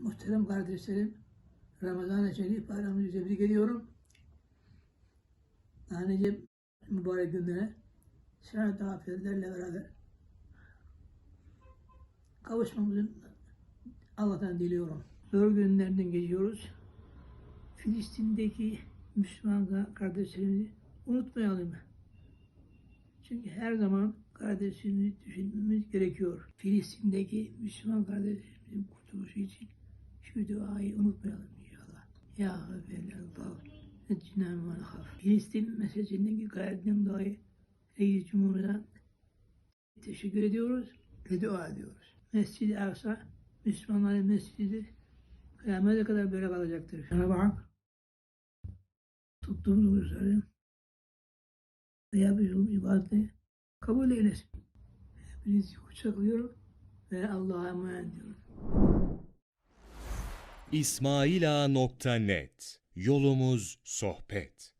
Muhterem kardeşlerim, Ramazan-ı Şerif bayramınızı tebrik ediyorum. Daha nice mübarek günlere sıhhat afiyetlerle beraber kavuşmamızı Allah'tan diliyorum. Zor günlerden geçiyoruz. Filistin'deki Müslüman kardeşlerimizi unutmayalım. Çünkü her zaman kardeşimizi düşünmemiz gerekiyor. Filistin'deki Müslüman kardeşlerimizin kurtuluşu için şu duayı unutmayalım inşallah. Ya Rabbelallah, etcina men haf. Filistin meselesindeki gayretten dolayı Reis Cumhur'a teşekkür ediyoruz ve dua ediyoruz. Mescid-i Aksa, Müslümanların mescididir. Kıyamete kadar böyle kalacaktır. Cenab-ı Hak tuttuğumuz oruçları ve yapacağımız ibadeti kabul eylesin. Hepinizi kucaklıyorum ve Allah'a emanet ediyorum. İsmailağa.net Yolumuz sohbet.